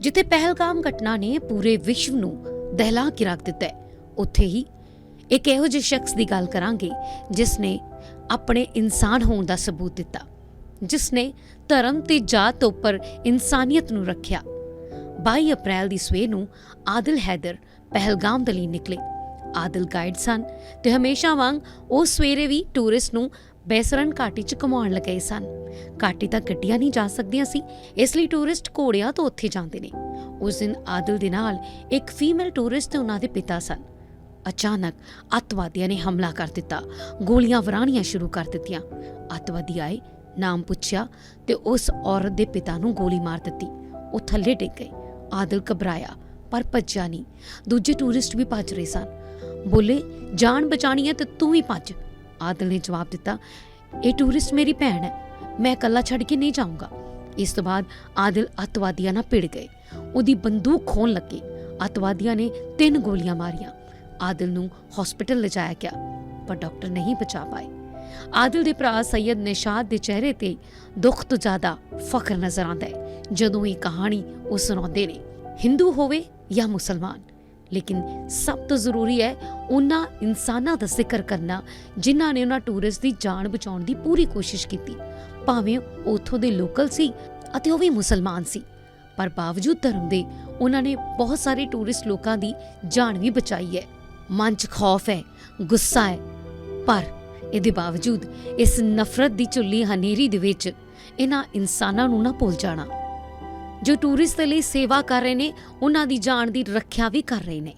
ਜਿੱਥੇ ਪਹਿਲਗਾਮ ਘਟਨਾ ਨੇ ਪੂਰੇ ਵਿਸ਼ਵ ਨੂੰ ਦਹਿਲਾ ਕੇ ਰੱਖ ਦਿੱਤਾ ਹੈ। ਉੱਥੇ ਹੀ ਇੱਕ ਇਹੋ ਜਿਹੇ ਸ਼ਖਸ ਦੀ ਗੱਲ ਕਰਾਂਗੇ, ਜਿਸ ਨੇ ਆਪਣੇ ਇਨਸਾਨ ਹੋਣ ਦਾ ਸਬੂਤ ਦਿੱਤਾ, ਜਿਸ ਨੇ ਧਰਮ ਤੇ ਜਾਤ ਉੱਪਰ ਇਨਸਾਨੀਅਤ ਨੂੰ ਰੱਖਿਆ। 22 ਅਪ੍ਰੈਲ ਦੀ ਸਵੇਰ ਨੂੰ ਆਦਿਲ ਹੈਦਰ ਪਹਿਲਗਾਮ ਦੇ ਲਈ ਨਿਕਲੇ। ਆਦਿਲ ਗਾਈਡ ਸਨ ਤੇ ਹਮੇਸ਼ਾ ਵਾਂਗ ਉਹ ਸਵੇਰੇ ਵੀ ਟੂਰਿਸਟ ਨੂੰ ਬੈਸਰਨ ਘਾਟੀ 'ਚ ਘੁਮਾਉਣ ਲੱਗੇ ਸਨ। ਘਾਟੀ ਤਾਂ ਗੱਡੀਆਂ ਨਹੀਂ ਜਾ ਸਕਦੀਆਂ ਸੀ, ਇਸ ਲਈ ਟੂਰਿਸਟ ਘੋੜਿਆਂ ਤੋਂ ਉੱਥੇ ਜਾਂਦੇ ਨੇ। ਉਸ ਦਿਨ ਆਦਿਲ ਦੇ ਨਾਲ ਇੱਕ ਫੀਮੇਲ ਟੂਰਿਸਟ ਤੇ ਉਹਨਾਂ ਦੇ ਪਿਤਾ ਸਨ। ਅਚਾਨਕ ਅੱਤਵਾਦੀਆਂ ਨੇ ਹਮਲਾ ਕਰ ਦਿੱਤਾ, ਗੋਲੀਆਂ ਵਰਾਣੀਆਂ ਸ਼ੁਰੂ ਕਰ ਦਿੱਤੀਆਂ। ਅੱਤਵਾਦੀ ਆਏ, ਨਾਮ ਪੁੱਛਿਆ ਤੇ ਉਸ ਔਰਤ ਦੇ ਪਿਤਾ ਨੂੰ ਗੋਲੀ ਮਾਰ ਦਿੱਤੀ। ਉਹ ਥੱਲੇ ਡਿੱਗ ਗਏ। ਆਦਿਲ ਘਬਰਾਇਆ, ਪਰ ਭੱਜਿਆ ਨਹੀਂ। ਦੂਜੇ ਟੂਰਿਸਟ ਵੀ ਭੱਜ ਰਹੇ ਸਨ। ਬੋਲੇ, ਜਾਨ ਬਚਾਣੀ ਹੈ ਤੇ ਤੂੰ ਵੀ ਭੱਜ। ਆਦਿਲ ਨੇ ਜਵਾਬ ਦਿੱਤਾ, ਇਹ ਟੂਰਿਸਟ ਮੇਰੀ ਭੈਣ ਹੈ, ਮੈਂ ਇਕੱਲਾ ਛੱਡ ਕੇ ਨਹੀਂ ਜਾਊਂਗਾ। ਇਸ ਤੋਂ ਬਾਅਦ ਆਦਿਲ ਅੱਤਵਾਦੀਆਂ ਨਾਲ ਭਿੜ ਗਏ। ਉਹਦੀ ਬੰਦੂਕ ਖੋਣ ਲੱਗੇ। ਅੱਤਵਾਦੀਆਂ ਨੇ ਤਿੰਨ ਗੋਲੀਆਂ ਮਾਰੀਆਂ। ਆਦਿਲ ਨੂੰ ਹਸਪੀਟਲ ਲਿਜਾਇਆ ਗਿਆ, ਪਰ ਡਾਕਟਰ ਨਹੀਂ ਬਚਾ ਪਾਏ। ਆਦਿਲ ਦੇ ਭਰਾ ਸੈਯਦ ਨਿਸ਼ਾਦ ਦੇ ਚਿਹਰੇ ਤੇ ਦੁੱਖ ਤੋਂ ਜ਼ਿਆਦਾ ਫਖਰ ਨਜ਼ਰ ਆਉਂਦਾ ਹੈ, ਜਦੋਂ ਇਹ ਕਹਾਣੀ ਉਹ ਸੁਣਾਉਂਦੇ ਨੇ, ਹਿੰਦੂ ਹੋਵੇ ਜਾਂ ਮੁਸਲਮਾਨ। ਲੇਕਿਨ ਸਭ ਤੋਂ ਜ਼ਰੂਰੀ ਹੈ ਉਹਨਾਂ ਇਨਸਾਨਾਂ ਦਾ ਜ਼ਿਕਰ ਕਰਨਾ, ਜਿਨ੍ਹਾਂ ਨੇ ਉਹਨਾਂ ਟੂਰਿਸਟ ਦੀ ਜਾਨ ਬਚਾਉਣ ਦੀ ਪੂਰੀ ਕੋਸ਼ਿਸ਼ ਕੀਤੀ। ਭਾਵੇਂ ਉਹ ਉੱਥੋਂ ਦੇ ਲੋਕਲ ਸੀ ਅਤੇ ਉਹ ਵੀ ਮੁਸਲਮਾਨ ਸੀ, ਪਰ ਬਾਵਜੂਦ ਧਰਮ ਦੇ ਉਹਨਾਂ ਨੇ ਬਹੁਤ ਸਾਰੇ ਟੂਰਿਸਟ ਲੋਕਾਂ ਦੀ ਜਾਨ ਵੀ ਬਚਾਈ ਹੈ। ਮਨ 'ਚ ਖੌਫ ਹੈ, ਗੁੱਸਾ ਹੈ, ਪਰ ਇਹਦੇ ਬਾਵਜੂਦ ਇਸ ਨਫ਼ਰਤ ਦੀ ਝੁੱਲੀ ਹਨੇਰੀ ਦੇ ਵਿੱਚ ਇਹਨਾਂ ਇਨਸਾਨਾਂ ਨੂੰ ਨਾ ਭੁੱਲ ਜਾਣਾ। ਜੋ ਟੂਰਿਸਟ ਦੇ ਲਈ ਸੇਵਾ ਕਰ ਰਹੇ ਨੇ, ਉਹਨਾਂ ਦੀ ਜਾਨ ਦੀ ਰੱਖਿਆ ਵੀ ਕਰ ਰਹੇ ਨੇ।